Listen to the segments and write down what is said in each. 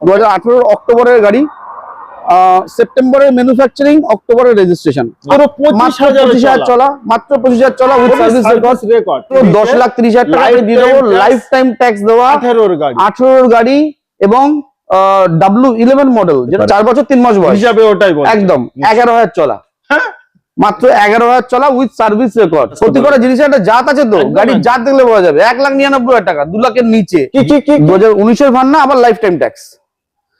দু হাজার অক্টোবরের গাড়ি সেপ্টেম্বরের ম্যানুফ্যাকচারিং অক্টোবরের রেজিস্ট্রেশন মাত্র পঁচিশ হাজার চলা। মাত্র পঁচিশ হাজার চলা উইথ সার্ভিস রেকর্ড দশ লাখ তিরিশ হাজার টাকা করে দিয়ে দেবো লাইফ টাইম ট্যাক্স দেওয়া আঠেরোর গাড়ি। আঠেরোর গাড়ি এবং ডাব্লু ইলেভেন মডেল যেটা চার বছর তিন মাস বয়স। হিসাবে ওটাই একদম এগারো হাজার চলা। হ্যাঁ? মাত্র এগারো হাজার চলা উইথ সার্ভিস রেকর্ড প্রতি কটা জিনিসের একটা জাত আছে তো গাড়ির জাত দেখলে বোঝা যাবে। এক লাখ নিরানব্বই হাজার টাকা দু লাখের নিচে। কি কি কি দু হাজার উনিশের ভান্না আবার লাইফ টাইম ট্যাক্স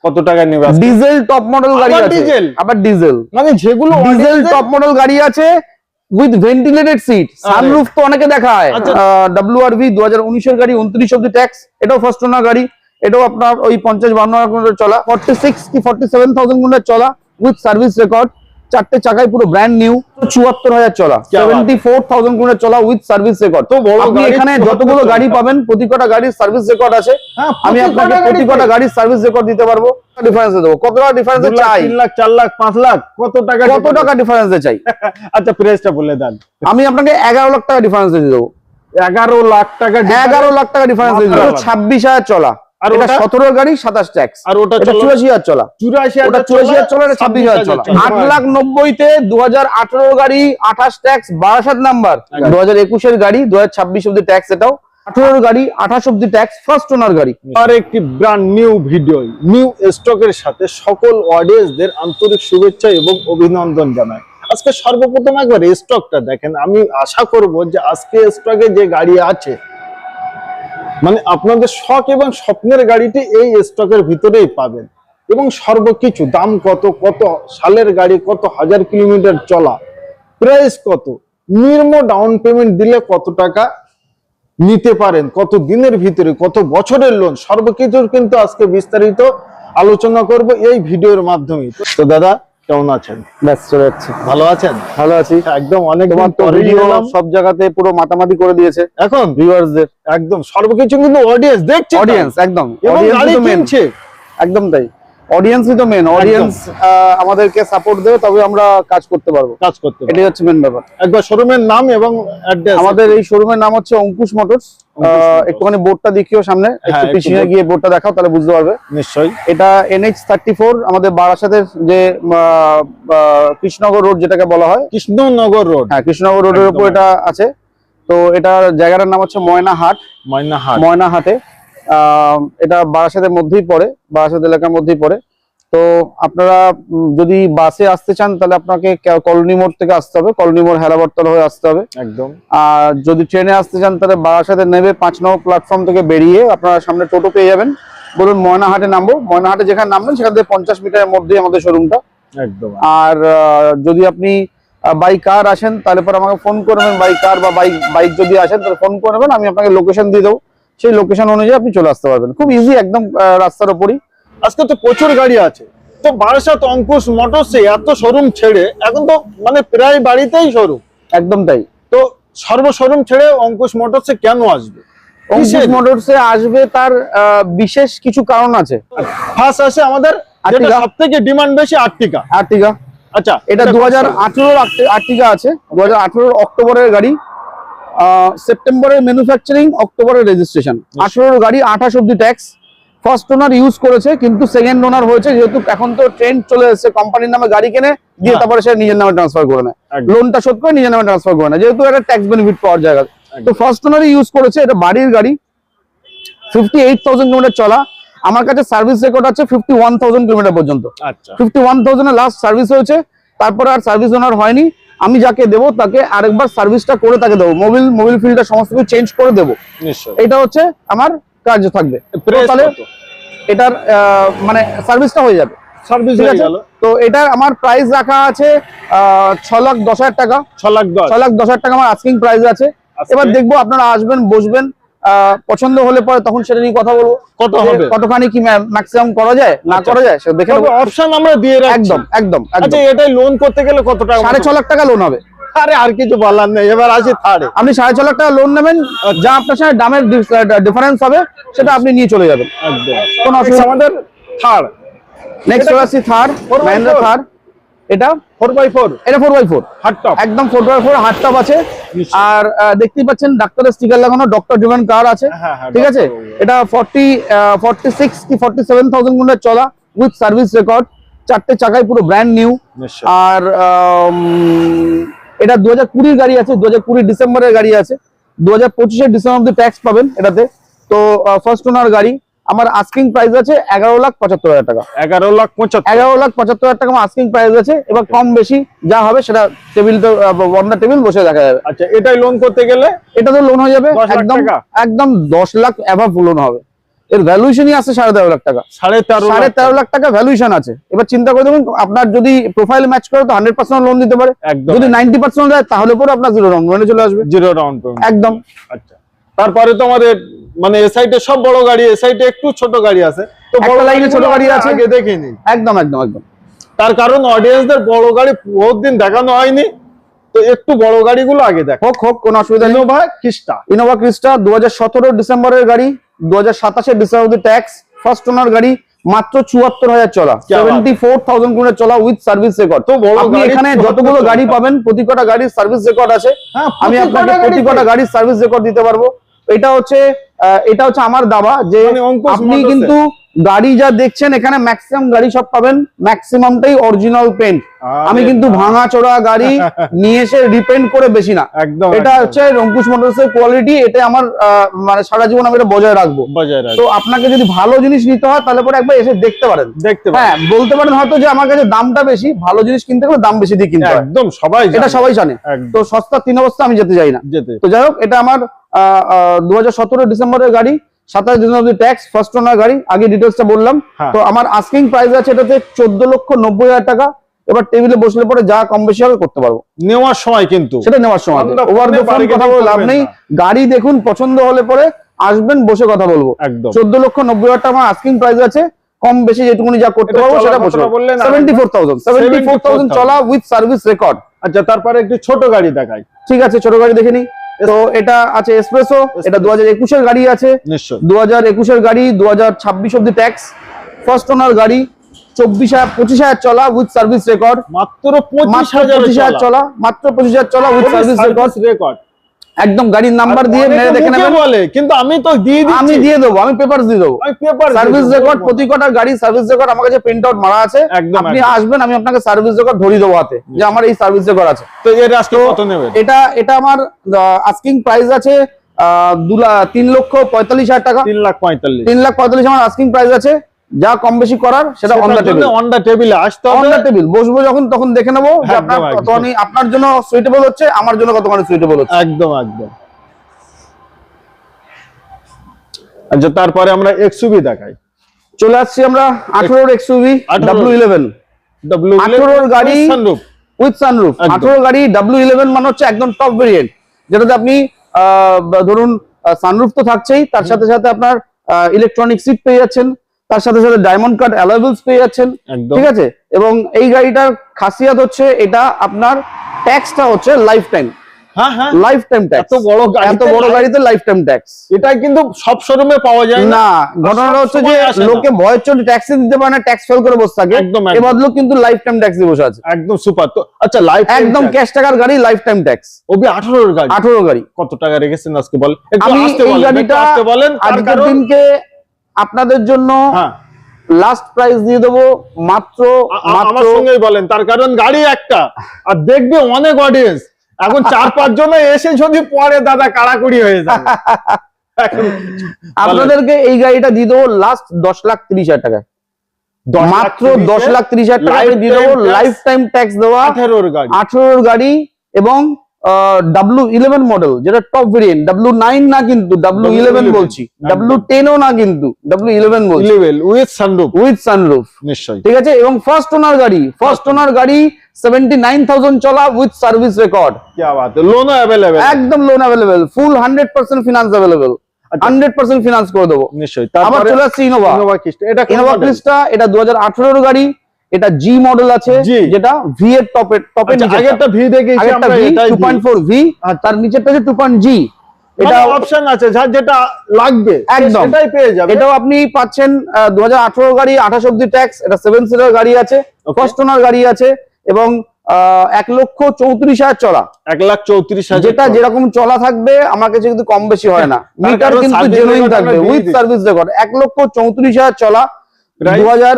কত টাকা নেবে ডিজেল টপ মডেল গাড়ি আবার আছে। ডিজেল? আবার ডিজেল। মানে যেগুলো ডিজেল টপ মডেল গাড়ি আছে উইথ ভেন্টিলেটেড সিট সানরুফ তো অনেকে দেখায়। ডব্লিউআরভি ডাব্লিউ আর ভি দু হাজার উনিশের গাড়ি উনত্রিশ অব্দি ট্যাক্স এটাও ফার্স্ট ওনার গাড়ি। এটাও আপনার ওই পঞ্চাশ বান্ন হাজার চলা। ফর্টি সিক্স কি ফর্টি সেভেন থাউজেন্ড করে চলা উইথ সার্ভিস রেকর্ড চারটে চাকায় পুরো ব্র্যান্ড নিউ চুয়াত্তর হাজার চলা সেভেন্টি ফোর থাউজেন্ড চলা উইথ সার্ভিস রেকর্ড তো আপনি এখানে যতগুলো গাড়ি পাবেন প্রতি কটা গাড়ির সার্ভিস রেকর্ড আছে। হ্যাঁ, আমি আপনাকে প্রতি কটা গাড়ির সার্ভিস রেকর্ড দিতে পারব। দেবো। কত টাকা লাখ চার লাখ পাঁচ লাখ কত টাকা টাকা চাই? আচ্ছা আমি আপনাকে এগারো লাখ টাকা ডিফারেন্স দিয়ে দেবো। এগারো লাখ টাকা এগারো লাখ টাকা ডিফারেন্স দিয়ে দেবো। ছাব্বিশ হাজার চলা। আর ওটা? সতেরো গাড়ি সাতাশ ট্যাক্স। আর ওটা চলো ওটা এটা লাখ নব্বইতে দু হাজার আঠারো গাড়ি আঠাশ ট্যাক্স বারাসাত নাম্বার। একদম। দু হাজার গাড়ি ট্যাক্স এটাও। আঠারোর গাড়ি আঠাশ অব্দি ট্যাক্স ফার্স্ট ওনার গাড়ি। আর একটি ব্র্যান্ড নিউ ভিডিও নিউ স্টকের সাথে সকল অডিয়েন্সদের আন্তরিক শুভেচ্ছা এবং অভিনন্দন জানাই। আজকে সর্বপ্রথম একবার স্টকটা দেখেন। আমি আশা করব যে আজকে স্টকে যে গাড়ি আছে মানে আপনাদের শখ এবং স্বপ্নের গাড়িটি এই স্টকের ভিতরেই পাবেন। এবং সর্বকিছু, দাম কত কত, সালের গাড়ি কত, হাজার কিলোমিটার চলা প্রাইস কত নির্ম ডাউন পেমেন্ট দিলে কত টাকা নিতে পারেন, কত দিনের ভিতরে, কত বছরের লোন সর্বকিছুর কিন্তু আজকে বিস্তারিত আলোচনা করব এই ভিডিওর মাধ্যমে তো দাদা কেমন আছেন? ব্যাস চলে যাচ্ছে। ভালো আছেন? ভালো আছি। একদম অনেক সব জায়গাতে পুরো মাতামাতি করে দিয়েছে। এখন? ভিউয়ার্সদের একদম সর্বকিছু কিন্তু অডিয়েন্স দেখছে অডিয়েন্স একদম। অডিয়েন্স একদম তাই। অডিয়েন্সই তো মেন অডিয়েন্স আমাদেরকে সাপোর্ট দেবে তবে আমরা কাজ করতে পারব। কাজ করতে এটাই হচ্ছে মেন ব্যাপার। একবার শোরুমের নাম এবং অ্যাড্রেস আমাদের এই শোরুমের নাম হচ্ছে অঙ্কুশ মোটরস। একটুখানি বোর্ডটা দেখিও সামনে একটু একটু পিছিয়ে গিয়ে বোর্ডটা দেখাও তাহলে বুঝতে পারবে। নিশ্চয়ই। এটা এনএইচ থার্টি ফোর আমাদের বারাসাতের যে কৃষ্ণনগর রোড যেটাকে বলা হয়। কৃষ্ণনগর রোড হ্যাঁ কৃষ্ণনগর রোডের উপর এটা আছে। তো এটার জায়গাটার নাম হচ্ছে ময়নাহাট। ময়নাহাট। ময়নাহাটে। আহ, এটা বারাসাতের মধ্যেই পড়ে বারাসাত এলাকার মধ্যেই পড়ে। তো আপনারা যদি বাসে আসতে চান তাহলে আপনাকে কলোনি মোড় থেকে আসতে হবে। কলোনি মোড় হেলাবরতলা হয়ে আসতে হবে। একদম। আর যদি ট্রেনে আসতে চান তাহলে বারাসাতে নেবে পাঁচ নম্বর প্ল্যাটফর্ম থেকে বেরিয়ে আপনারা সামনে টোটো পেয়ে যাবেন। বলুন ময়নাহাটে নামবো। ময়নাহাটে যেখানে নামবেন সেখান থেকে পঞ্চাশ মিটারের মধ্যেই আমাদের শোরুমটা একদম। আর যদি আপনি বাই কার আসেন তাহলে পর আমাকে ফোন করে নেবেন। বাই কার বা বাইক বাইক যদি আসেন তাহলে ফোন করে নেবেন। আমি আপনাকে লোকেশন দিয়ে দেবো। সেই লোকেশন অনুযায়ী আপনি চলে আসতে পারবেন। খুব ইজি একদম রাস্তার ওপরই। আজকে তো প্রচুর গাড়ি আছে। তো বারাসাত অঙ্কুশ মোটরসে এত শোরুম ছেড়ে এখন তো মানে প্রায় বাড়িতেই শোরুম একদম তাই। তো সর্ব শোরুম ছেড়ে অঙ্কুশ মোটরসে কেন আসবে? অঙ্কুশ মোটরসে আসবে তার বিশেষ কিছু কারণ আছে। ফার্স্ট আছে আমাদের সব থেকে ডিমান্ড বেশি আর্টিকা আর্টিকা আচ্ছা। এটা দু হাজার আঠেরোর আর্টিকা আছে। দু হাজার অক্টোবরের গাড়ি। সেপ্টেম্বরের ম্যানুফ্যাকচারিং অক্টোবরের রেজিস্ট্রেশন আঠেরোর গাড়ি আঠাশ অব্দি ট্যাক্স ফার্স্ট ওনার ইউজ করেছে কিন্তু সেকেন্ড ওনার হয়েছে যেহেতু এখন তো ট্রেন্ড চলে এসেছে কোম্পানির নামে গাড়ি কিনে দিয়ে হ্যাঁ। তারপরে সে নিজের নামে ট্রান্সফার করে নেয়। লোনটা শোধ করে নিজের নামে ট্রান্সফার করে নেয় যেহেতু একটা ট্যাক্স বেনিফিট পাওয়ার জায়গা। তো ফার্স্ট ওনারই ইউজ করেছে এটা বাড়ির গাড়ি ফিফটি এইট থাউজেন্ড কিলোমিটার চলা। আমার কাছে সার্ভিস রেকর্ড আছে ফিফটি ওয়ান থাউজেন্ড কিলোমিটার পর্যন্ত। ফিফটি ওয়ান থাউজেন্ডের লাস্ট সার্ভিস হয়েছে তারপরে আর সার্ভিস ওনার হয়নি। আমি যাকে দেবো তাকে আরেকবার সার্ভিসটা করে তাকে দেবো। মোবিল মোবিল ফিল্ডটা সমস্ত কিছু চেঞ্জ করে দেবো। এটা হচ্ছে আমার কাজ থাকবে। তাহলে এটার মানে সার্ভিসটা হয়ে যাবে। সার্ভিস হয়ে গেল। তো এটার আমার প্রাইস রাখা আছে ছ লাখ দশ হাজার টাকা। ছ লাখ দশ। লাখ দশ হাজার টাকা আমার আস্কিং প্রাইস আছে। এবার দেখব আপনারা আসবেন বসবেন পছন্দ হলে পরে তখন সেটা নিয়ে কথা বলব। কত হবে? কতখানি কি ম্যাক্সিমাম করা যায়? না আচ্ছা। করা যায় সেটা দেখে অপশন আমরা দিয়ে একদম একদম আচ্ছা এটাই লোন করতে গেলে কত টাকা সাড়ে ছ লাখ টাকা লোন হবে। আরে আর কিছু বলার নেই। এবার আসি থার্ডে আপনি সাড়ে ছ লাখ টাকা লোন নেবেন যা আপনার সাথে দামের ডিফারেন্স হবে সেটা আপনি নিয়ে চলে যাবেন। একদম। কোনো অসুবিধা আমাদের থার্ড নেক্সট চলে আসছি Thar Four by Mahindra four? এটা ফোর বাই ফোর এটা four by four hard top একদম four by four hard top আছে। আর দেখতেই পাচ্ছেন ডাক্তারের স্টিকার লাগানো ডক্টর ড্রিভেন কার আছে। হ্যাঁ, হ্যাঁ, ঠিক আছে? এটা ফর্টি ফর্টি সিক্স কি ফর্টি সেভেন থাউজেন্ড গুণের চলা উইথ সার্ভিস রেকর্ড চারটে চাকায় পুরো ব্র্যান্ড নিউ আর এটা দু হাজার কুড়ির গাড়ি আছে দু হাজার কুড়ি ডিসেম্বরের গাড়ি আছে। দু হাজার পঁচিশের ডিসেম্বর অব্দি ট্যাক্স পাবেন এটাতে। তো ফার্স্ট ওনার গাড়ি। আমার আস্কিং প্রাইস আছে এগারো লাখ পঁচাত্তর হাজার টাকা। এগারো লাখ পঁচাত্তর। এগারো লাখ পঁচাত্তর হাজার টাকা আমার আস্কিং প্রাইস আছে এবার কম বেশি যা হবে সেটা টেবিল তো বন্ধা টেবিল বসে দেখা যাবে। আচ্ছা এটাই লোন করতে গেলে? এটা তো লোন হয়ে যাবে একদম একদম দশ লাখ অ্যাভাব লোন হবে। এর ভ্যালুয়েশনই আছে সাড়ে তেরো লাখ টাকা। সাড়ে তেরো সাড়ে তেরো লাখ টাকা ভ্যালুয়েশন আছে। এবার চিন্তা করে দেখুন আপনার যদি প্রোফাইল ম্যাচ করে তো হান্ড্রেড পার্সেন্ট লোন দিতে পারে। যদি নাইনটি পার্সেন্ট দেয় তাহলে পরে আপনার জিরো ডাউন পেমেন্টে চলে আসবে। জিরো ডাউন একদম। আচ্ছা। তারপরে তো আমাদের মানে এ সাইডে সব বড় গাড়ি এ সাইডে একটু ছোট গাড়ি আছে। তো বড় লাইনে ছোট গাড়ি আছে। আগে দেখিনি। একদম একদম একদম। তার কারণ অডিয়েন্সদের বড় গাড়ি বহুত দিন দেখানো হয়নি। তো একটু বড় গাড়িগুলো আগে দেখ। হোক হোক কোনো অসুবিধা নেই। ভাই ক্রিস্টা ইনোভা ক্রিস্টা 2017 ডিসেম্বরের গাড়ি 2027 এর ডিসেম্বরের ট্যাক্স ফার্স্ট ওনার গাড়ি মাত্র চুয়াত্তর হাজার চলা। 74000 ফোর চলা উইথ সার্ভিস রেকর্ড তো বড় আপনি এখানে যতগুলো গাড়ি পাবেন প্রতিটা গাড়ির সার্ভিস রেকর্ড আছে। হ্যাঁ, আমি আপনাকে প্রতিটা গাড়ির সার্ভিস রেকর্ড দিতে পারব। এটা হচ্ছে আহ, এটা হচ্ছে আমার দাবা যে মানে আপনি কিন্তু গাড়ি যা দেখছেন এখানে ম্যাক্সিমাম গাড়ি সব পাবেন। ম্যাক্সিমামটাই অরিজিনাল পেন্ট আমি কিন্তু। ভাঙা চোরা গাড়ি নিয়ে এসে রিপেন্ট করে বেশি না। একদম এটা। হচ্ছে রঙ্কুশ মোটরসের কোয়ালিটি এটা আমার মানে সারা জীবন আমি এটা বজায় রাখব। তো আপনাকে যদি ভালো জিনিস নিতে হয় তাহলে পরে একবার এসে দেখতে পারেন। দেখতে হ্যাঁ বলতে পারেন হয়তো যে আমার কাছে দামটা বেশি ভালো জিনিস কিনতে গেলে দাম বেশি দিয়ে কিনতে একদম সবাই এটা সবাই জানে। তো সস্তা তিন অবস্থা আমি যেতে চাই না। যেতে। তো যাই হোক এটা আমার আহ দু হাজার সতেরো ডিসেম্বরের গাড়ি। সাতাশ ডিসেম্বর ট্যাক্স ফার্স্ট ওনার গাড়ি আগে ডিটেলসটা বললাম। হ্যাঁ। তো আমার আস্কিং প্রাইস আছে এটাতে চোদ্দ লক্ষ নব্বই হাজার টাকা। এবার টেবিলে বসলে পরে যা কম বেশি হবে করতে পারব। নেওয়ার সময় কিন্তু। সেটা নেওয়ার সময় ওভার ফোনে দ্য ফোন কথা বলে লাভ নেই। গাড়ি দেখুন পছন্দ হলে পরে আসবেন বসে কথা বলব। একদম। চোদ্দ লক্ষ নব্বই হাজার টাকা আমার আস্কিং প্রাইস আছে। কম বেশি যেটুকুনি যা করতে পারব সেটা বসে? Seventy four thousand seventy four thousand চলা। উইথ সার্ভিস রেকর্ড আচ্ছা তারপরে একটু ছোট গাড়ি দেখাই। ঠিক আছে ছোট গাড়ি দেখে নিই। তো এটা আছে এসপ্রেসো এটা দু হাজার একুশের গাড়ি আছে। নিশ্চয় দু হাজার একুশের গাড়ি দু হাজার ছাব্বিশ অব্দি ট্যাক্স ফার্স্ট ওনার গাড়ি চব্বিশ হাজার পঁচিশ হাজার চলা উইথ সার্ভিস রেকর্ড মাত্র পঁচিশ হাজার পঁচিশ হাজার চলা। মাত্র পঁচিশ হাজার চলা উইথ সার্ভিস রেকর্ড রেকর্ড একদম গাড়ির নাম্বার দিয়ে মেরে দেখে নেবেন। বলে কিন্তু আমি তো দিয়ে দিচ্ছি। আমি দিয়ে দেবো। আমি পেপার দিয়ে দেবো আমি পেপার সার্ভিস রেকর্ড প্রতি কটা গাড়ি সার্ভিস রেকর্ড আমার কাছে প্রিন্ট আউট মারা আছে। আপনি আসবেন আমি আপনাকে সার্ভিস রেকর্ড ধরিয়ে দেবো হাতে যে আমার এই সার্ভিস রেকর্ড আছে। তো এর আজকে কত নেবেন? এটা এটা আমার আস্কিং প্রাইস আছে তিন লক্ষ পঁয়তাল্লিশ হাজার টাকা। তিন লাখ পঁয়তাল্লিশ। তিন লাখ পঁয়তাল্লিশ আমার আস্কিং প্রাইস আছে। যা কম বেশি করার সেটা on the table on the টেবিলে আসতে হবে। অন দা টেবিল বসবো যখন তখন দেখে নেব যে আপনার একদম। কতখানি আপনার জন্য সুইটেবল হচ্ছে আমার জন্য কতখানি সুইটেবল হচ্ছে। একদম একদম। আচ্ছা তারপরে আমরা এক্সুবি দেখাই। চলে আসছি আমরা আঠারোর এক্সুভি 18 ডাব্লিউ ইলেভেন ডাব্লিউ 18 গাড়ি উইথ সানরুফ একদম। আঠারো গাড়ি ডাব্লিউ ইলেভেন মানে হচ্ছে একদম টপ ভেরিয়েন্ট যেটাতে আপনি আহ, ধরুন সানরুফ তো থাকছেই তার সাথে সাথে আপনার ইলেকট্রনিক সিট পেয়ে যাচ্ছেন। তার সাথে সাথে ডায়মন্ড কার্ড অ্যালাইবলস পেয়ে যাচ্ছেন ঠিক আছে? এবং এই গাড়িটার খাসিয়াত হচ্ছে এটা আপনার ট্যাক্সটা হচ্ছে lifetime lifetime tax এত বড় এত বড় গাড়িতে লাইফ টাইম ট্যাক্স এটা কিন্তু সব শোরুমে পাওয়া যায় না। না ঘটনাটা হচ্ছে যে সময় আসে না। লোকে ভয়ের চলে ট্যাক্সি দিতে পারে না ট্যাক্স ফেল করে বসে থাকে। একদম, এ বদলে কিন্তু লাইফ টাইম ট্যাক্স দিয়ে বসে আছে। একদম সুপার তো আচ্ছা লাইফ একদম ক্যাশ টাকার গাড়ি লাইফ টাইম ট্যাক্স ওবি 18 এর গাড়ি? আঠারো গাড়ি। কত টাকা রেখেছেন আজকে বল একটু আসতে বলেন আজকের দিনকে আপনাদের জন্য হ্যাঁ। লাস্ট প্রাইস দিয়ে দেবো মাত্র আমার সঙ্গেই বলেন তার কারণ গাড়ি একটা। আর দেখবে অনেক অডিয়েন্স এখন চার পাঁচ জন এসে যদি পরে দাদা কাড়াকুড়ি হয়ে এখন আপনাদেরকে এই গাড়িটা দিয়ে দেবো লাস্ট দশ লাখ তিরিশ হাজার টাকা মাত্র দশ লাখ তিরিশ হাজার টাকা দিয়ে দেবো লাইফ টাইম ট্যাক্স দেওয়া 18 এর গাড়ি। আঠারোর গাড়ি এবং ডাব্লু ইলেভেন মডেল যেটা টপ ভেরিয়েন্ট ডাব্লু নাইন না কিন্তু ডাব্লু ইলেভেন বলছি। ডাব্লু টেনও না কিন্তু ডাব্লু ইলেভেন বলছি। উইথ সানরুফ উইথ সানরুফ নিশ্চয়ই। ঠিক আছে? এবং ফার্স্ট ওনার গাড়ি ফার্স্ট ওনার গাড়ি সেভেন্টি নাইন থাউজেন্ড চলা উইথ সার্ভিস রেকর্ড বাত অ্যাভেলেবেল একদম loan available full hundred percent finance available. Hundred percent finance করে দেবো। নিশ্চয়ই আবার চলে আসছে ইনোভা ইনোভা কিস্ট এটা ইনোভা ক্রিস্টা এটা দু হাজার আঠারোর গাড়ি। এটা জি মডেল আছে যেটা ভি এর আচ্ছা, আগেরটা ভি দেখেছি আগেরটা আমরা ভি এটাই টু পয়েন্ট ফোর ভি আর তার নিচেরটা পয়েন্ট জি এটা এটা অপশন আছে যার যেটা লাগবে একদম। সেটাই পেয়ে যাবে। এটাও আপনি পাচ্ছেন দু হাজার আঠারো গাড়ি আঠাশ অব্দি ট্যাক্স এটা সেভেন সিটার গাড়ি আছে. ফার্স্ট ওনার গাড়ি আছে এবং এক লক্ষ চৌত্রিশ হাজার চলা। এক লাখ চৌত্রিশ হাজার যেটা যেরকম চলা থাকবে আমার কাছে কিন্তু কম বেশি হয় না। মিটার কিন্তু জেনুইন থাকবে উইথ সার্ভিস রেকর্ড এক লক্ষ চৌত্রিশ হাজার চলা? দু হাজার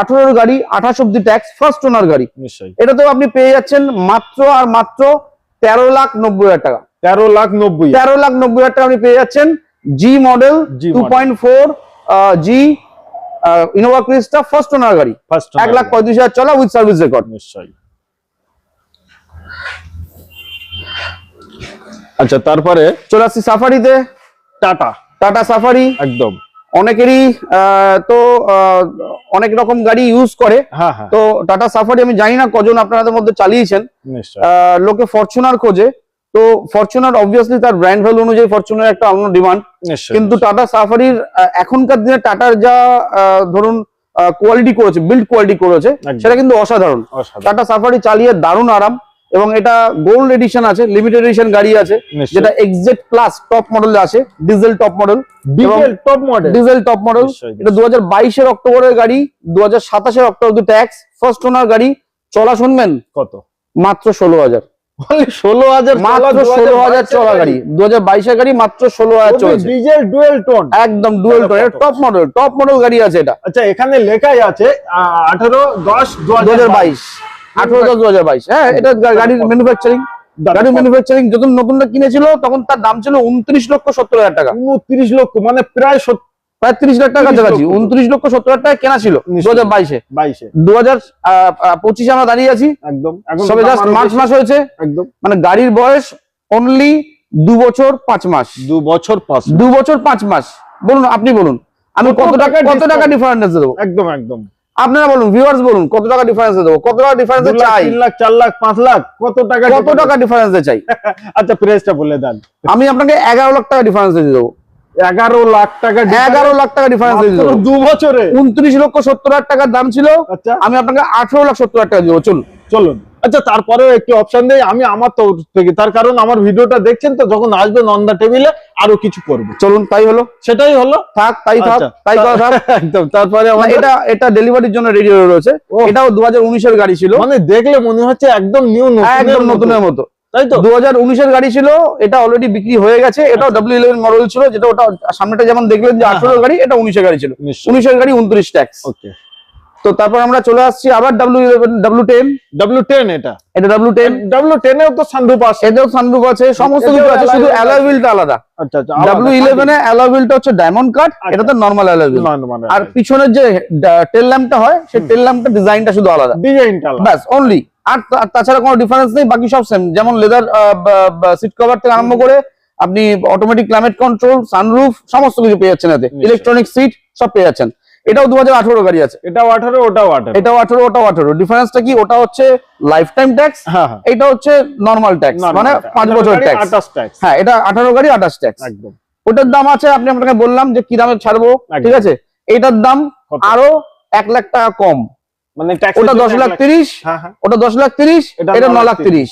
আঠারোর গাড়ি আঠাশ অব্দি ট্যাক্স ফার্স্ট ওনার গাড়ি। নিশ্চয়ই। এটাতেও আপনি পেয়ে যাচ্ছেন মাত্র আর মাত্র তেরো লাখ নব্বই হাজার টাকা। তেরো লাখ নব্বই। তেরো লাখ নব্বই হাজার টাকা আপনি পেয়ে যাচ্ছেন G model two. Point four G Innova Crysta first owner গাড়ি। ফার্স্ট এক লাখ পঁয়ত্রিশ হাজার চলা উইথ সার্ভিস রেকর্ড নিশ্চয়ই। আচ্ছা তারপরে চলে আসছি সাফারিতে টাটা টাটা সাফারি একদম। অনেকেরই তো অনেক রকম গাড়ি ইউজ করে। হ্যাঁ হ্যাঁ। তো টাটা সাফারি আমি জানি না কজন আপনাদের মধ্যে চালিয়েছেন। লোকে ফরচুনার খোঁজে। তো ফরচুনার অবভিয়াসলি তার ব্র্যান্ড ভ্যালু অনুযায়ী ফরচুনার একটা অন্য ডিমান্ড কিন্তু টাটা সাফারির এখনকার দিনে টাটার যা আহ, ধরুন কোয়ালিটি করেছে বিল্ড কোয়ালিটি করেছে সেটা কিন্তু অসাধারণ। অসাধারণ। টাটা সাফারি চালিয়ে দারুণ আরাম। এবং এটা গোল্ড এডিশন আছে লিমিটেড এডিশন গাড়ি আছে যেটা এক্সেট প্লাস টপ মডেল আছে diesel top model diesel top model diesel top model এটা দু হাজার বাইশের অক্টোবরের গাড়ি দু হাজার সাতাশের অক্টোবর ট্যাক্স ফার্স্ট ওনার গাড়ি। চলা শুনবেন? কত? মাত্র ষোলো হাজার ষোলো হাজার মাত্র ষোলো হাজার চলা গাড়ি। দু হাজার বাইশের গাড়ি মাত্র ষোলো হাজার চলেছে। ডিজেল ডুয়েল টোন একদম dual top model top model গাড়ি আছে এটা। আচ্ছা এখানে লেখাই আছে আঠারো দশ দু হাজার বাইশ। আঠারো দশ দু হাজার বাইশ। হ্যাঁ এটা গাড়ির ম্যানুফ্যাকচারিং গাড়ির ম্যানুফ্যাকচারিং যখন নতুনটা কিনেছিল তখন তার দাম ছিল উনত্রিশ লক্ষ সত্তর হাজার টাকা। উনত্রিশ লক্ষ মানে প্রায় প্রায় তিরিশ লাখ টাকা কাছাকাছি উনত্রিশ লক্ষ সত্তর হাজার টাকা কেনা ছিল দু হাজার বাইশে। বাইশে। দু হাজার পঁচিশে আমরা দাঁড়িয়ে আছি। একদম। সবে জাস্ট মার্চ মাস হয়েছে। একদম। মানে গাড়ির বয়স অনলি দু বছর পাঁচ মাস। দু বছর পাঁচ দু বছর পাঁচ মাস। বলুন আপনি বলুন। আমি কত টাকা কত টাকা? ডিফারেন্স দেবো? একদম একদম। আপনারা বলুন ভিউয়ার্স বলুন কত টাকা ডিফারেন্স দেবো? কত টাকা ডিফারেন্স চাই? তিন লাখ চার লাখ পাঁচ লাখ কত টাকা কত টাকা ডিফারেন্স চাই? আচ্ছা প্রাইসটা বলে দেন। আমি আপনাকে এগারো লাখ টাকা ডিফারেন্স দিয়ে দেবো। এগারো লাখ টাকা এগারো লাখ টাকা ডিফারেন্স দিয়ে দেবো। দু বছরে? উনত্রিশ লক্ষ সত্তর হাজার টাকার দাম ছিল। আচ্ছা। আমি আপনাকে আঠারো লাখ সত্তর হাজার টাকা দেবো। চলুন। চলুন। আচ্ছা তারপরেও একটি অপশন দেই। আমি আমার তরফ থেকে তার কারণ আমার ভিডিওটা দেখছেন তো যখন আসবে নন্দা টেবিলে আরও কিছু করবে। চলুন তাই হলো। সেটাই হলো। থাক তাই থাক আচ্ছা, তাই একদম তারপরে এটা এটা ডেলিভারির জন্য রেডি হয়ে রয়েছে। এটাও দু হাজার উনিশের গাড়ি ছিল। মানে দেখলে মনে হচ্ছে একদম নিউ একদম নতুনের মতো। তাই তো? দু হাজার উনিশের গাড়ি ছিল এটা অলরেডি বিক্রি হয়ে গেছে। এটাও ডাব্লিউ ইলেভেন মডেল ছিল যেটা ওটা সামনেটা যেমন দেখলেন যে হ্যাঁ, আঠারো গাড়ি এটা উনিশের গাড়ি ছিল। উনিশের গাড়ি উনত্রিশ ট্যাক্স ওকে। তো তারপর আমরা চলে আসছি আবার W W ten W ten এটা। এটা ডাব্লিউ টেন ডাব্লিউ টেনেও তো সানরুফ আছে। এতেও সানরুফ আছে সমস্ত কিছু আছে শুধু আলাদা। আচ্ছা আচ্ছা ডাব্লিউ ইলেভেনে অ্যালয় হুইলটা হচ্ছে ডায়মন্ড কাট আচ্ছা। এটা তো নর্মাল আর পিছনের যে টেল ল্যাম্পটা হয় সেই টেল ল্যাম্পটা ডিজাইনটা শুধু আলাদা। ডিজাইনটা ব্যাস অনলি আর তাছাড়া কোনো ডিফারেন্স নেই বাকি সব সেম যেমন লেদার সিট কভার থেকে আরম্ভ করে আপনি অটোমেটিক ক্লাইমেট কন্ট্রোল সানরুফ সমস্ত কিছু পেয়ে যাচ্ছেন এতে। ইলেকট্রনিক সিট সব পেয়ে যাচ্ছেন। এটাও দু হাজার আঠারো গাড়ি আছে। এটাও আঠারো ওটাও আঠারো। এটাও আঠারো ওটাও আঠারো। ডিফারেন্সটা কি? ওটা হচ্ছে লাইফ টাইম ট্যাক্স এটা হচ্ছে নর্মাল ট্যাক্স মানে পাঁচ বছর ট্যাক্স হ্যাঁ এটা আঠারো গাড়ি আঠাশ ট্যাক্স একদম। ওটার দাম আছে আপনি আপনাকে বললাম যে কি দামে ছাড়বো ঠিক আছে? এটার দাম আরও এক লাখ টাকা কম। মানে ওটা দশ লাখ তিরিশ হ্যাঁ হ্যাঁ। ওটা দশ লাখ তিরিশ এটা এটা ন লাখ তিরিশ।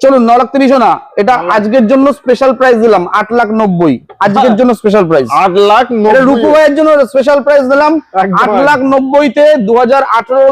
চলুন ন লাখ তিরিশও না এটা আজকের জন্য স্পেশাল প্রাইস দিলাম আট লাখ নব্বই। আজকের জন্য স্পেশাল প্রাইস আট লাখ রূপু ভাইয়ের জন্য স্পেশাল প্রাইস দিলাম আট লাখ নব্বইতে দু হাজার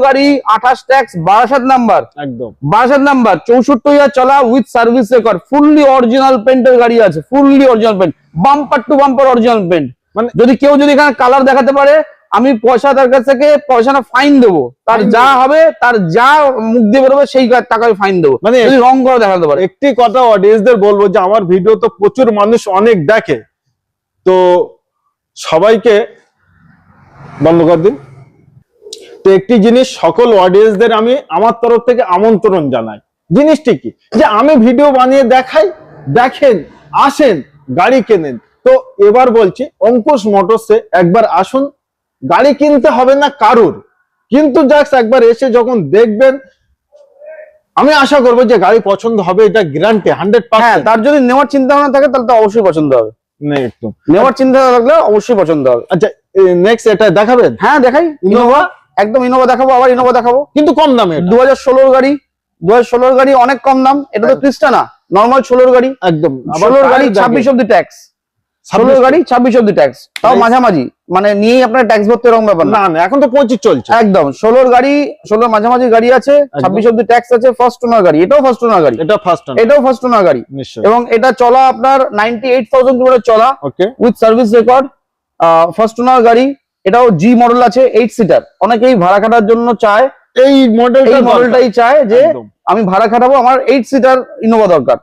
গাড়ি আঠাশ ট্যাক্স বারাসাত নাম্বার একদম। বারাসাত নাম্বার চৌষট্টি হাজার চলা with service record fully original পেন্টের গাড়ি আছে fully original paint bumper to bumper original paint মানে- যদি কেউ যদি এখানে কালার দেখাতে পারে আমি পয়সা তার কাছ থেকে পয়সাটা ফাইন দেবো। তার যা হবে তার যা মুখ দিয়ে বেরোবে সেই টাকায় ফাইন দেবো। মানে রং করে দেখাতে পারে। একটি কথা অডিয়েন্সদের বলব যে আমার ভিডিও তো প্রচুর মানুষ অনেক দেখে। তো সবাইকে বন্ধ কর দিন। তো একটি জিনিস সকল অডিয়েন্সদের আমি আমার তরফ থেকে আমন্ত্রণ জানাই। জিনিসটি কি? যে আমি ভিডিও বানিয়ে দেখাই দেখেন আসেন গাড়ি কেনেন। তো এবার বলছি অঙ্কুশ মোটরসে একবার আসুন গাড়ি কিনতে হবে না কারুর। কিন্তু জাস্ট একবার এসে যখন দেখবেন আমি আশা করব যে গাড়ি পছন্দ হবে এটা গ্যারান্টি হান্ড্রেড হ্যাঁ পার্সেন্ট তার যদি নেওয়ার চিন্তা ভাবনা থাকে তাহলে তো অবশ্যই পছন্দ হবে। নেওয়ার চিন্তা থাকলে অবশ্যই পছন্দ হবে। আচ্ছা নেক্সট এটা দেখাবেন? হ্যাঁ দেখাই। ইনোভা একদম ইনোভা দেখাবো আবার ইনোভা দেখাবো। কিন্তু কম দামে। দু হাজার ষোলোর গাড়ি দু হাজার ষোলোর গাড়ি অনেক কম দাম। এটা তো ক্রিস্টা না নর্মাল ষোলোর গাড়ি। একদম। ষোলোর গাড়ি ছাব্বিশ। অব্দি ট্যাক্স ষোলোর গাড়ি ছাব্বিশ অব্দি ট্যাক্স তাও মাঝামাঝি। মানে নিয়েই আপনার ট্যাক্স ভরতে এরকম ব্যাপার না। না এখন তো পঁচিশ চলছে। একদম ষোলোর গাড়ি ষোলোর মাঝামাঝি গাড়ি আছে ছাব্বিশ অব্দি ট্যাক্স আছে ফার্স্ট ওনার গাড়ি এটাও ফার্স্ট ওনার গাড়ি। এটা ফার্স্ট এটাও ফার্স্ট ওনার গাড়ি। এবং এটা চলা আপনার নাইনটি এইট থাউজেন্ড কিলোমিটার চলা okay with service record first owner গাড়ি এটাও জি মডেল আছে এইট সিটার অনেকেই ভাড়া খাটার জন্য চায় এই মডেলটা এই মডেলটাই চায় যে আমি ভাড়া খাটাবো আমার এইট সিটার ইনোভা দরকার।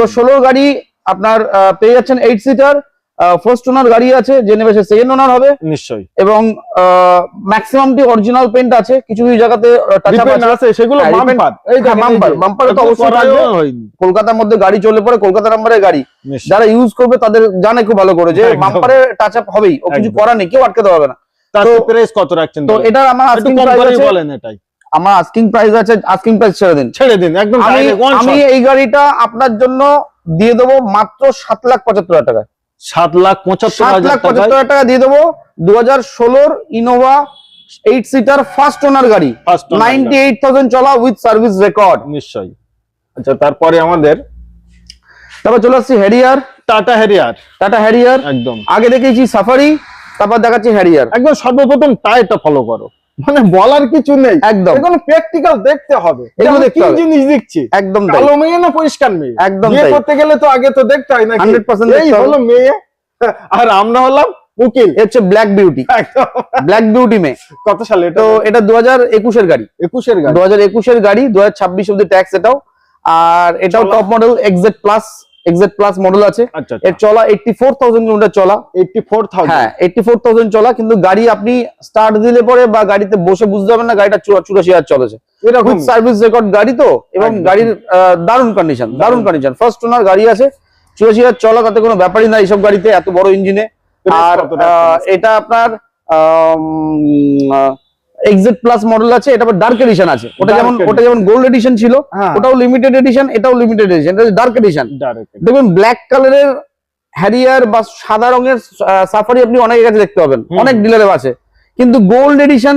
তো ষোলোর গাড়ি আপনার পেয়ে যাচ্ছেন এইট সিটার ফার্স্ট ওনার গাড়ি আছে যে নেবে সে সেকেন্ড ওনার হবে। নিশ্চয়ই। এবং ম্যাক্সিমামটি অরিজিনাল পেন্ট আছে কিছু কিছু জায়গাতে টাচ আপ আছে। সেগুলো হ্যাঁ, depend- বাম্পার এই দেখেন, bumper, bumper তো অবশ্যই থাকবে। কলকাতার মধ্যে গাড়ি চলে পড়ে কলকাতা নাম্বারের গাড়ি। যারা ইউজ করবে তাদের জানে খুব ভালো করে যে একদম। বাম্পারে টাচ আপ হবেই। ও কিছু। করার নেই কেউ আটকাতে পারবে না। তার প্রাইস কত রাখছেন তো এটা আমার আস্কিং প্রাইস বলেন এটাই। আমার আস্কিং প্রাইস আছে আস্কিং প্রাইস ছেড়ে দিন। ছেড়ে দিন একদম আমি। এই গাড়িটা আপনার জন্য দিয়ে দেবো মাত্র সাত লাখ পঁচাত্তর হাজার টাকা সাত লাখ পঁচাত্তর লাখ পঁচাত্তর টাকা দিয়ে দেবো। দু হাজার ষোলোর Innova eight seater first owner গাড়ি। নাইনটি এইট থাউজেন্ড চলা উইথ সার্ভিস রেকর্ড নিশ্চয়ই। আচ্ছা তারপরে আমাদের তারপর চলে আসছি Harrier Tata Harrier Tata Harrier একদম। আগে দেখেছি সাফারি তারপর দেখাচ্ছি হ্যারিয়ার একদম সর্বপ্রথম টায়ারটা ফলো করো। মানে বলার কিছু নেই। একদম। এগুলো প্র্যাকটিক্যাল দেখতে হবে। এগুলো কি জিনিস দেখছি? একদম কালো মেয়ে না পরিষ্কার মেয়ে? একদম বিয়ে করতে গেলে তো আগে তো দেখতে হয় না 100% এই হলো মেয়ে আর আমরা হলাম উকিল। হচ্ছে ব্ল্যাক বিউটি ব্ল্যাক বিউটি মেয়ে। কত সালে এটা? তো এটা দু হাজার একুশের গাড়ি। একুশের গাড়ি। দু হাজার একুশের গাড়ি দু হাজার ছাব্বিশ অব্দি ট্যাক্স এটাও। আর এটাও টপ মডেল এক্সেট প্লাস এক্সেট প্লাস মডেল আছে। আচ্ছা এর চলা এইটটি ফোর থাউজেন্ড কিলোমিটার চলা। এইটটি ফোর হ্যাঁ চলা কিন্তু গাড়ি আপনি স্টার্ট দিলে পরে বা গাড়িতে বসে বুঝতে পারবেন না গাড়িটা চুরা- চুরাশি হাজার চলেছে। এরকম। সার্ভিস রেকর্ড গাড়ি তো এবং গাড়ির আহ, দারুণ কন্ডিশন দারুণ। কন্ডিশন ফার্স্ট ওনার গাড়ি আছে চুরাশি হাজার চলা তাতে কোনো ব্যাপারই না এইসব গাড়িতে এত বড় ইঞ্জিনে আর আহ, এটা আপনার এক্সিট প্লাস মডেল আছে এটা আবার ডার্ক এডিশন আছে। ওটা যেমন ওটা যেমন গোল্ড এডিশন ছিল হ্যাঁ। ওটাও লিমিটেড এডিশন এটাও লিমিটেড এডিশন এটা ডার্ক এডিশন। দেখবেন ব্ল্যাক কালারের হ্যারিয়ার বা সাদা রঙের সাফারি আপনি অনেকের কাছে দেখতে পাবেন। অনেক ডিলারে আছে। কিন্তু গোল্ড এডিশন।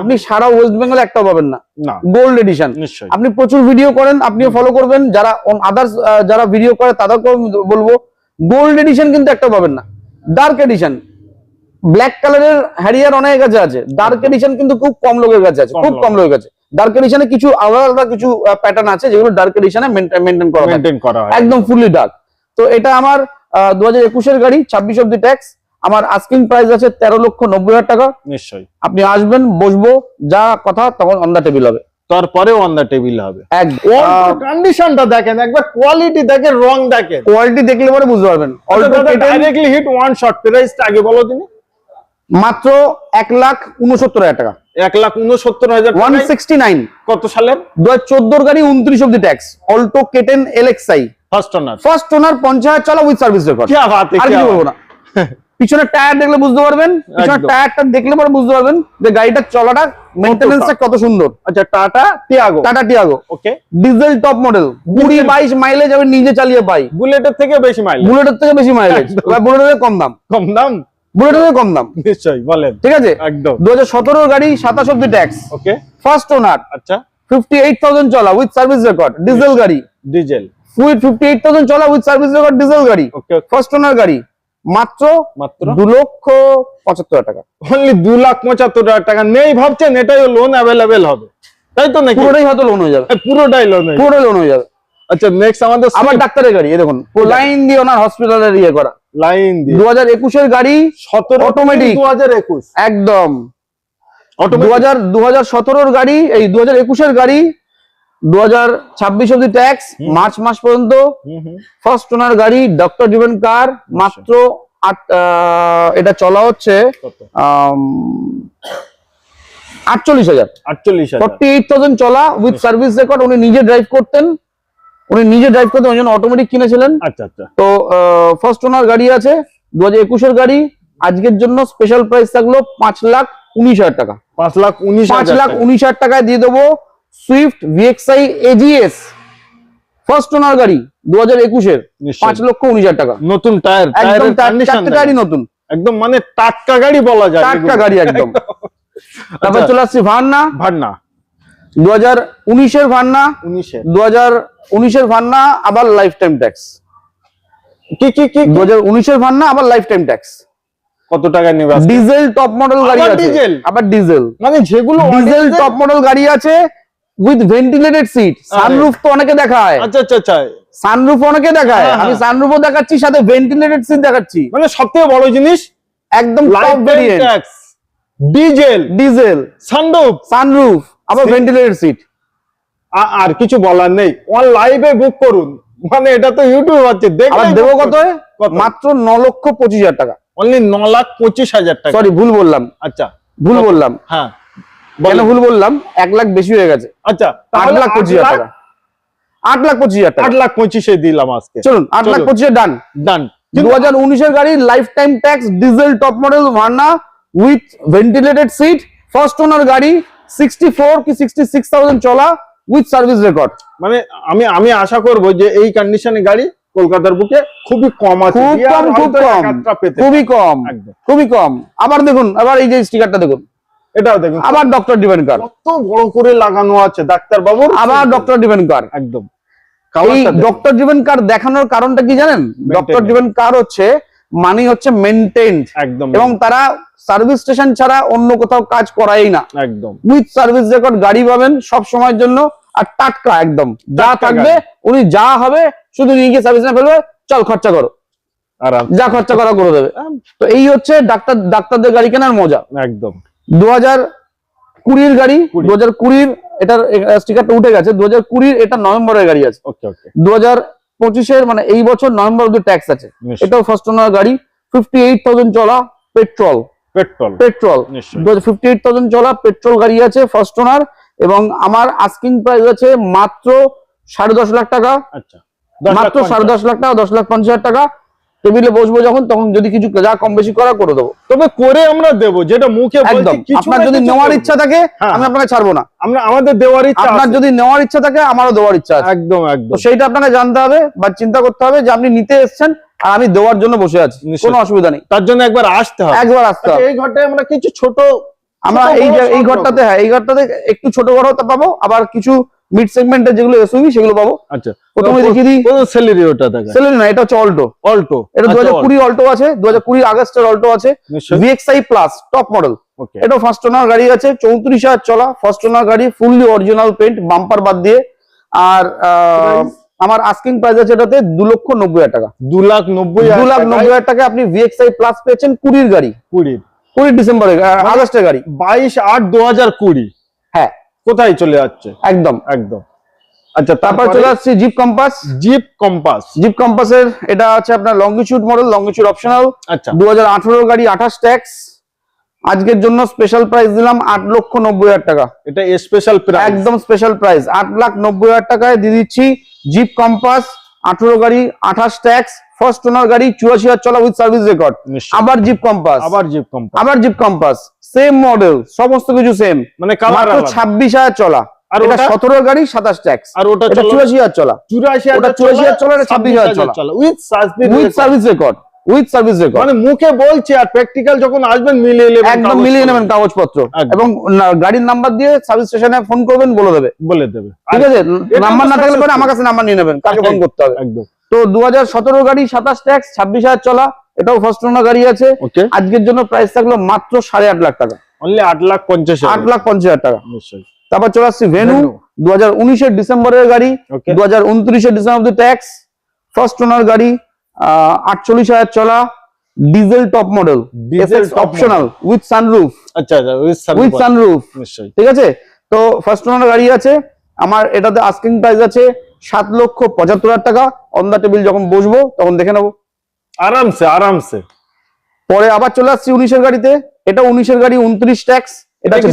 আপনি সারা ওয়েস্ট বেঙ্গলে একটাও পাবেন না। না। গোল্ড এডিশন আপনি প্রচুর ভিডিও করেন আপনিও ফলো করবেন। যারা আদার্স যারা ভিডিও করে তাদেরকেও বলব গোল্ড এডিশন কিন্তু একটা পাবেন না। ডার্ক এডিশন ব্ল্যাক কালারের হ্যারিয়ার অনেকের কাছে আছে। ডার্ক এডিশন কিন্তু খুব কম লোকের কাছে আছে খুব কম লোকের কাছে। ডার্ক এডিশনে কিছু আলাদা আলাদা কিছু প্যাটার্ন আছে যেগুলো ডার্ক এডিশনে মেনটেন করা মেনটেন করা একদম ফুললি ডার্ক তো এটা আমার দু হাজার একুশের গাড়ি ছাব্বিশ অব্দি ট্যাক্স আমার আস্কিং প্রাইস আছে তেরো লক্ষ নব্বই হাজার টাকা। নিশ্চয়ই। আপনি আসবেন বসবো যা কথা তখন অন দা টেবিল হবে। তারপরে অন দা টেবিল হবে। কন্ডিশনটা দেখেন একবার কোয়ালিটি দেখেন রং দেখেন। কোয়ালিটি দেখলে পরে বুঝতে পারবেন। ডাইরেক্টলি হিট ওয়ান শট প্রাইসটা আগে বলো তিনি। মাত্র এক লাখ উনসত্তর হাজার টাকা। এক লাখ উনসত্তর হাজার ওয়ান সিক্সটি নাইন কত সালে দু হাজার চোদ্দোর গাড়ি উনত্রিশ অব্দি tax Alto K ten LXI first owner first চলা উইথ সার্ভিস পিছনে টায়ার দেখলে বুঝতে পারবেন পিছনের টায়ারটা দেখলে পরে বুঝতে পারবেন যে গাড়িটা চলাটা মেইনটেনেন্সটা কত সুন্দর। আচ্ছা Tata Tiago Tata Tiago okay diesel top model 20 22 mileage আমি নিজে চালিয়ে পাই। বুলেটের থেকে বেশি মাইলেজ বুলেটের থেকে বেশি মাইলেজ বুলেটের কম দাম। কম দাম? বুলেটের কম দাম। নিশ্চয়ই বলেন। ঠিক আছে? একদম। দু হাজার গাড়ি সাতাশ অব্দি ট্যাক্স ওকে ফার্স্ট ওনার আচ্ছা। ফিফটি এইট থাউজেন্ড চলা উইথ সার্ভিস রেকর্ড ডিজেল গাড়ি। Diesel with fifty eight thousand চলা উইথ সার্ভিস রেকর্ড ডিজেল গাড়ি। ফার্স্ট ওনার গাড়ি। মাত্র মাত্র? দু লক্ষ পঁচাত্তর টাকা। অনলি দু লাখ পঁচাত্তর হাজার টাকা। নেই ভাবছেন এটাই লোন অ্যাভেলেবেল হবে। তাই তো নাকি? পুরোটাই হয়তো লোন হয়ে যাবে। পুরোটাই লোন পুরোটাই লোন হয়ে যাবে। আচ্ছা নেক্সট আমাদের আবার ডাক্তারের গাড়ি এই দেখুন। লাইন দিয়ে ওনার হসপিটালের ইয়ে করা। লাইন দিয়ে। দু হাজার একুশের গাড়ি সতেরো automatic। দু হাজার একুশ। একদম। দু অটোমেটিক হাজার দু হাজার সতেরোর গাড়ি এই দু হাজার একুশের গাড়ি দু হাজার ছাব্বিশ অব্দি ট্যাক্স মার্চ মাস পর্যন্ত। ফার্স্ট ওনার গাড়ি ডক্টর ড্রিভেন কার মাত্র এটা চলা হচ্ছে আটচল্লিশ হাজার। আটচল্লিশ চলা উইথ সার্ভিস রেকর্ড উনি নিজে ড্রাইভ করতেন। উনি নিজে ড্রাইভ করতেন ওই জন্য অটোমেটিক কিনেছিলেন। আচ্ছা আচ্ছা। তো ফার্স্ট ওনার গাড়ি আছে দু হাজার একুশের গাড়ি আজকের জন্য স্পেশাল প্রাইস থাকল পাঁচ লাখ উনিশ হাজার টাকা। পাঁচ লাখ উনিশ পাঁচ লাখ উনিশ হাজার টাকায় দিয়ে দেবো Swift VXI AGS first owner গাড়ি দু হাজার একুশের পাঁচ লক্ষ উনিশ হাজার টাকা। নতুন টায়ার একদম চারটে টায়ারই নতুন। একদম মানে টাটকা গাড়ি বলা যায় টাটকা গাড়ি একদম। তারপর আচ্ছা। চলে আসছি ভান্না। ভান্না। দু হাজার উনিশের ভান্না। উনিশের। দু হাজার উনিশের ভান্না আবার লাইফ টাইম ট্যাক্স কি কি কি? দু হাজার উনিশের ভান্না আবার লাইফ টাইম ট্যাক্স কত টাকা নেবে ডিজেল টপ মডেল গাড়ি আছে। ডিজেল? আবার ডিজেল। মানে যেগুলো ডিজেল টপ মডেল গাড়ি আছে উইথ ভেন্টিলেটেড সিট সানরুফ তো অনেকে দেখায়। আচ্ছা আচ্ছা আচ্ছা। সানরুফ অনেকে দেখায়। হ্যাঁ, আমি হ্যাঁ। সানরুফও দেখাচ্ছি সাথে ভেন্টিলেটেড সিট দেখাচ্ছি। মানে সব থেকে বড় জিনিস? একদম top variant tax diesel. Diesel. Sunroof sunroof আবার ভেন্টিলেটেড সিট আর কিছু বলার নেই। অন লাইভে বুক করুন। মানে এটা তো ইউটিউব আছে দেবো কত? মাত্র ন লক্ষ পঁচিশ হাজার টাকা। অনলি ন লাখ পঁচিশ হাজার টাকা। সরি ভুল বললাম। আচ্ছা। ভুল বললাম। হ্যাঁ। কেন ভুল বললাম? এক লাখ বেশি হয়ে গেছে। আচ্ছা আট লাখ পঁচিশ হাজার টাকা। আট লাখ পঁচিশ হাজার আট লাখ পঁচিশে দিলাম আজকে। চলুন আট লাখ পঁচিশে ডান ডান দু হাজার উনিশের গাড়ি lifetime tax diesel top model Verna with ventilated seat first owner গাড়ি সিক্সটি ফোর কি সিক্সটি সিক্স থাউজেন্ড চলা উইথ সার্ভিস রেকর্ড মানে আমি আমি আশা করব যে এই কন্ডিশনে গাড়ি কলকাতার বুকে খুবই কম আছে। খুব কম খুব কম খুবই কম খুবই কম। আবার দেখুন আবার এই যে স্টিকারটা দেখুন। এটাও দেখুন। আবার ডক্টর ডিভেন কার কত বড় করে লাগানো আছে ডাক্তার বাবুর আবার ডক্টর ডিভেন কার একদম। এই ডক্টর ডিভেন কার দেখানোর কারণটা কি জানেন? ডক্টর ডিভেন কার হচ্ছে মানে হচ্ছে মেনটেন্ড একদম। এবং তারা সার্ভিস স্টেশন ছাড়া অন্য কোথাও কাজ করাই না। একদম। উইথ সার্ভিস রেকর্ড গাড়ি পাবেন সব সময়ের জন্য আর টাটকা একদম। যা থাকবে উনি যা হবে শুধু নিয়ে গিয়ে সার্ভিস না ফেলবে চল খরচা করো। যা খরচা করা করে দেবে। তো এই হচ্ছে ডাক্তার ডাক্তারদের গাড়ি কেনার মজা। একদম। দু হাজার কুড়ির গাড়ি। দু হাজার কুড়ির এটার স্টিকারটা উঠে গেছে। দু হাজার কুড়ির এটা নভেম্বরের গাড়ি আছে। দু হাজার পঁচিশের মানে এই বছর নভেম্বর অব্দি ট্যাক্স আছে। এটাও ফার্স্ট ওনার গাড়ি ফিফটি এইট থাউজেন্ড চলা petrol petrol petrol fifty eight thousand চলা পেট্রোল গাড়ি আছে ফার্স্ট ওনার এবং আমার আস্কিং প্রাইস আছে মাত্র সাড়ে দশ লাখ টাকা। আচ্ছা মাত্র সাড়ে দশ লাখ টাকা দশ লাখ পঞ্চাশ হাজার টাকা। টেবিলে বসবো যখন তখন যদি কিছু যা কম বেশি করা করে দেবো। তবে করে আমরা দেব যেটা মুখে একদম। আপনার যদি নেওয়ার ইচ্ছা থাকে হ্যাঁ। আমি আপনাকে ছাড়বো না। আমরা আমাদের দেওয়ার ইচ্ছা আপনার যদি নেওয়ার ইচ্ছা থাকে আমারও দেওয়ার ইচ্ছা আছে। একদম একদম। সেইটা আপনাকে জানতে হবে বা চিন্তা করতে হবে যে আপনি নিতে এসেছেন আর আমি দেওয়ার জন্য বসে আছি। কোনো অসুবিধা নেই। তার জন্য একবার আসতে হবে। একবার আসতে আচ্ছা, হবে। এই ঘরটায় আমরা কিছু ছোট আমরা এই এই ঘরটাতে হ্যাঁ এই ঘরটাতে একটু ছোট হতে পাবো আবার কিছু মিড সেগমেন্টের যেগুলো এসইউভি সেগুলো পাবো। আচ্ছা। প্রথমে দেখিয়ে দিই। কোন স্যালারি ওটা দেখা? সেলেরি না এটা হচ্ছে অল্টো অল্টো এটা দু হাজার কুড়ি অল্টো আছে দু হাজার কুড়ি আগস্টের অল্টো আছে। VXI plus top model okay এটা ফার্স্ট ওনার গাড়ি আছে চৌত্রিশ হাজার চলা ফার্স্ট ওনার গাড়ি ফুললি অরিজিনাল পেন্ট বাম্পার বাদ দিয়ে। আর আহ, আমার আস্কিং প্রাইস আছে এটাতে দু লক্ষ নব্বই হাজার টাকা। দু লাখ নব্বই দু লাখ নব্বই হাজার টাকা আপনি ভিএক্সআই প্লাস পেয়েছেন কুড়ির গাড়ি। কুড়ির। কুড়ি ডিসেম্বরে আগস্টের গাড়ি। বাইশ আট দু হাজার কুড়ি। হ্যাঁ কোথায় চলে যাচ্ছে? একদম। একদম। আচ্ছা তারপর চলে আসছে Jeep Compass Jeep Compass Jeep কম্পাসের এটা আছে আপনার লংগিচুড মডেল লংগিচুড অপশনাল আচ্ছা। দু হাজার আঠারো গাড়ি আঠাশ ট্যাক্স আজকের জন্য স্পেশাল প্রাইস দিলাম আট লক্ষ নব্বই হাজার টাকা। এটা স্পেশাল প্রাইস একদম স্পেশাল প্রাইস আট লাখ নব্বই হাজার টাকায় দিয়ে দিচ্ছি জিপ কম্পাস আঠারো গাড়ি আঠাশ ট্যাক্স ফার্স্ট ওনার গাড়ি চুরাশি হাজার চলা উইথ সার্ভিস রেকর্ড আবার জিপ কম্পাস আবার জিপ কম্পাস আবার জিপ কম্পাস সেম মডেল সমস্ত কিছু সেম মানে কালার ছাব্বিশ হাজার চলা। আর ওটা? সতেরো গাড়ি সাতাশ ট্যাক্স আর ওটা চুরাশি হাজার চলা। চুরাশি হাজার চুরাশি হাজার চলা ছাব্বিশ হাজার চলা। With with service record with service record মানে মুখে বলছি আর প্র্যাকটিক্যাল যখন আসবেন মিলিয়ে নেবেন একদম মিলিয়ে নেবেন কাগজপত্র এবং গাড়ির নাম্বার দিয়ে সার্ভিস স্টেশনে ফোন করবেন বলে দেবে। বলে দেবে। ঠিক আছে? নাম্বার না থাকলে পরে আমার কাছে নাম্বার নিয়ে নেবেন কাকে ফোন করতে হবে? একদম। তো গাড়ি সাতাশ ট্যাক্স ছাব্বিশ হাজার চলা এটাও ফার্স্ট ওনার গাড়ি আছে। আজকের জন্য প্রাইস থাকল মাত্র সাড়ে আট লাখ টাকা। অনলি আট লাখ পঞ্চাশ আট লাখ পঞ্চাশ হাজার টাকা। নিশ্চয়ই। তারপর চলে আসছি ভেনু। দু হাজার উনিশের ডিসেম্বরের গাড়ি দু হাজার উনত্রিশের ডিসেম্বর অব্দি ট্যাক্স ফার্স্ট ওনার গাড়ি আটচল্লিশ হাজার চলা diesel top model optional with sunroof আচ্ছা আচ্ছা উইথ উইথ সানরুফ নিশ্চয়ই। ঠিক আছে? তো ফার্স্ট ওনার গাড়ি আছে। আমার এটাতে আস্কিং প্রাইস আছে সাত লক্ষ পঁচাত্তর হাজার টাকা। অন দ্য টেবিল যখন বসবো তখন দেখে নেব। আরামসে আরামসে। পরে আবার চলে আসছি উনিশের গাড়িতে। এটা উনিশের গাড়ি উনত্রিশ ট্যাক্স এটা হচ্ছে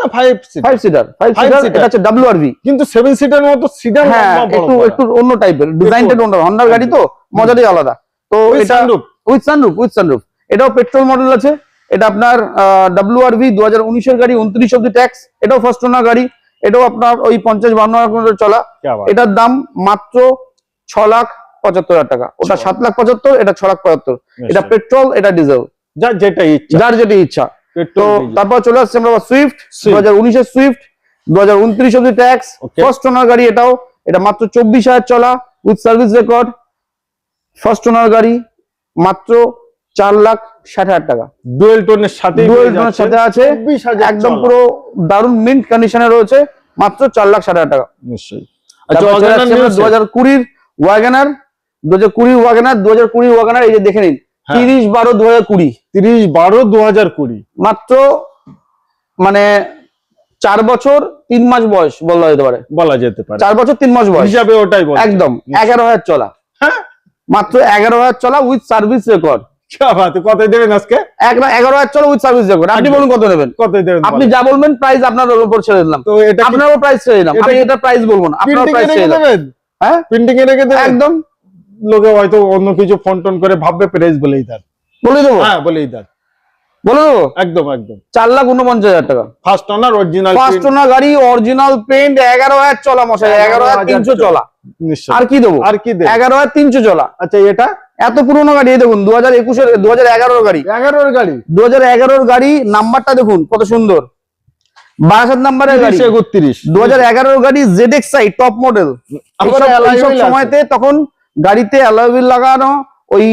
না five seater five seater five seater এটা হচ্ছে ডাব্লিউ কিন্তু সেভেন সিটার মতো সিটার হ্যাঁ একটু একটু অন্য টাইপের ডিজাইনটা অন্য হন্ডার গাড়ি তো মজাটাই আলাদা। তো এটা উইথ সানরুফ উইথ সানরুফ এটাও পেট্রোল মডেল আছে। এটা আপনার গাড়ি ট্যাক্স এটাও ফার্স্ট ওনার গাড়ি। এটাও আপনার ওই চলা। এটার দাম মাত্র ছ লাখ পঁচাত্তর হাজার টাকা। ওটা। সাত লাখ পঁচাত্তর এটা ছ লাখ পঁচাত্তর। এটা পেট্রোল এটা ডিজেল যা যেটা ইচ্ছা। যার যেটা ইচ্ছা। তো তারপর চলে আসছে আমরা সুইফট দু হাজার উনিশের সুইফট দু হাজার উনত্রিশ অব্দি ট্যাক্স ফার্স্ট ওনার গাড়ি এটাও। এটা মাত্র চব্বিশ হাজার চলা with service record first owner গাড়ি মাত্র চার লাখ ষাট হাজার টাকা। ডুয়েল টোনের সাথে ডুয়েল টোনের সাথে আছে। একদম পুরো দারুণ মিন্ট কন্ডিশনে রয়েছে মাত্র চার লাখ ষাট হাজার টাকা। নিশ্চয়ই। আচ্ছা দু হাজার কুড়ির ওয়াগানার দু হাজার কুড়ি ওয়াগানার দু হাজার কুড়ি ওয়াগানার এই যে দেখে নিন। হ্যাঁ। তিরিশ বারো দু হাজার কুড়ি। তিরিশ বারো দু হাজার কুড়ি। মাত্র মানে চার বছর তিন মাস বয়স বলা যেতে পারে। বলা যেতে পারে। চার বছর তিন মাস বয়স। হিসাবে ওটাই একদম এগারো হাজার চলা। হ্যাঁ। মাত্র এগারো হাজার চলা উইথ সার্ভিস রেকর্ড কত দেবেন আজকে? এগারো হাজার চলা উইথ সার্ভিস রেকর্ড আপনি বলুন কত দেবেন? কত দেবেন আপনি যা বলবেন প্রাইস আপনার উপর ছেড়ে দিলাম। তো এটা আপনার প্রাইস ছেড়ে দিলাম। আমি এটা প্রাইস বলব না। আপনার প্রাইস ছেড়ে দিলাম। হ্যাঁ? প্রিন্টিং এ রেখে দেবেন? একদম। লোকে হয়তো অন্য কিছু ফোন টোন করে ভাববে প্রাইস বলেই দেন বলে দেবো? হ্যাঁ বলেই দেন বলে দেবো? একদম একদম। চার লাখ উনপঞ্চাশ হাজার টাকা। First owner original first owner গাড়ি অরিজিনাল পেন্ট এগারো হাজার চলা মশাই এগারো হাজার তিনশো চলা। আর কি দেবো? আর কি দেবেন এগারো হাজার তিনশো চলা। আচ্ছা এটা? এত পুরোনো গাড়ি দেখুন দু হাজার একুশের দু হাজার এগারোর গাড়ি। এগারোর গাড়ি? দু হাজার এগারোর গাড়ি নাম্বারটা দেখুন কত সুন্দর। বারাসাত নাম্বারের গাড়ি। তিরিশ একত্রিশ। দু হাজার এগারোর গাড়ি Z X I top model সময়তে তখন গাড়িতে অ্যালোভিল লাগানো ওই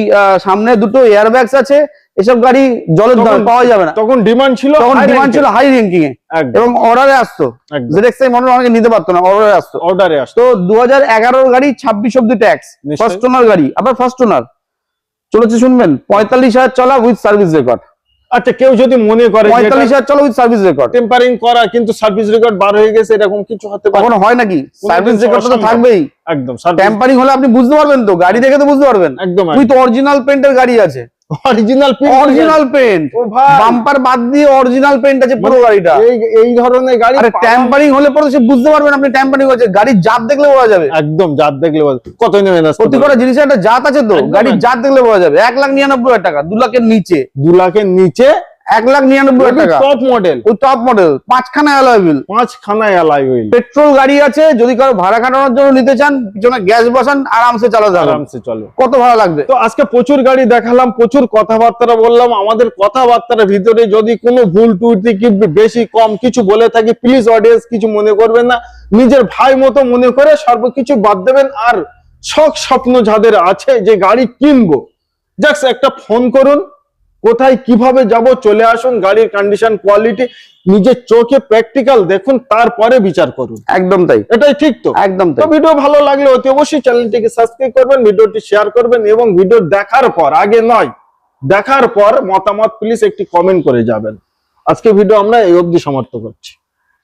সামনে দুটো এয়ার ব্যাগস আছে এসব গাড়ি জলের দাম পাওয়া যাবে না। তখন ডিমান্ড ছিল তখন ডিমান্ড ছিল হাই র্যাঙ্কিং এ এবং অর্ডারে আসতো। জেডএক্স এর মনে অনেকে নিতে পারতো না অর্ডারে আসতো। অর্ডারে আসতো। তো দু হাজার গাড়ি ছাব্বিশ অব্দি ট্যাক্স। ফার্স্ট ওনার গাড়ি আবার ফার্স্ট ওনার চলেছে শুনবেন পঁয়তাল্লিশ হাজার চলা উইথ সার্ভিস রেকর্ড আচ্ছা কেউ যদি মনে করে পঁয়তাল্লিশ হাজার চলো উইথ সার্ভিস রেকর্ড টেম্পারিং করা কিন্তু সার্ভিস রেকর্ড বার হয়ে গেছে এরকম কিছু হতে পারে। কখনো হয় নাকি? সার্ভিস রেকর্ড তো থাকবেই। একদম টেম্পারিং হলে আপনি বুঝতে পারবেন তো গাড়ি দেখে তো বুঝতে পারবেন। একদম উইথ অরিজিনাল পেন্টের গাড়ি আছে। অরিজিনাল অরিজিনাল পেন্ট ও ভাই। বাম্পার বাদ দিয়ে অরিজিনাল পেইন্ট আছে পুরো গাড়িটা। এই এই ধরনের গাড়ি আরে ট্যাম্পারিং হলে পরে সে বুঝতে পারবেন আপনি ট্যাম্পারিং হয়েছে গাড়ির জাত দেখলে বোঝা যাবে। একদম জাত দেখলে বল- কত নেবেন না প্রতি কটা জিনিসের একটা জাত আছে তো। গাড়ির জাত দেখলে বোঝা যাবে। এক লাখ নিরানব্বই হাজার টাকা দু লাখের নিচে। দু লাখের নিচে এক লাখ নিরানব্বই টাকা। টপ মডেল ওই টপ মডেল পাঁচখানা অ্যালয়েবিল পাঁচ খানা এলাই হুইল পেট্রোল গাড়ি আছে যদি কারও ভাড়া খাটানোর জন্য নিতে চান পিছনে গ্যাস বসান আরামসে চালাতে আরামসে চলে। কত ভাড়া লাগবে? তো আজকে প্রচুর গাড়ি দেখালাম প্রচুর কথাবার্তা বললাম আমাদের কথাবার্তার ভিতরে যদি কোনো ভুল টুটি কি বেশি কম কিছু বলে থাকি প্লিজ অডিয়েন্স কিছু মনে করবেন না। নিজের ভাই মতো মনে করে সর্বকিছু বাদ দেবেন। আর শখ স্বপ্ন যাদের আছে যে গাড়ি কিনবো। জাস্ট একটা ফোন করুন কোথায় কীভাবে যাব চলে আসুন গাড়ির কন্ডিশন কোয়ালিটি নিজের চোখে প্র্যাকটিক্যাল দেখুন তারপরে বিচার করুন। একদম তাই। এটাই ঠিক তো? একদম তো তাই ভিডিও ভালো লাগলে অতি অবশ্যই চ্যানেলটিকে সাবস্ক্রাইব করবেন ভিডিওটি শেয়ার করবেন এবং ভিডিও দেখার পর আগে নয় দেখার পর মতামত প্লিজ একটি কমেন্ট করে যাবেন। আজকে ভিডিও আমরা এই অবধি সমাপ্ত করছি।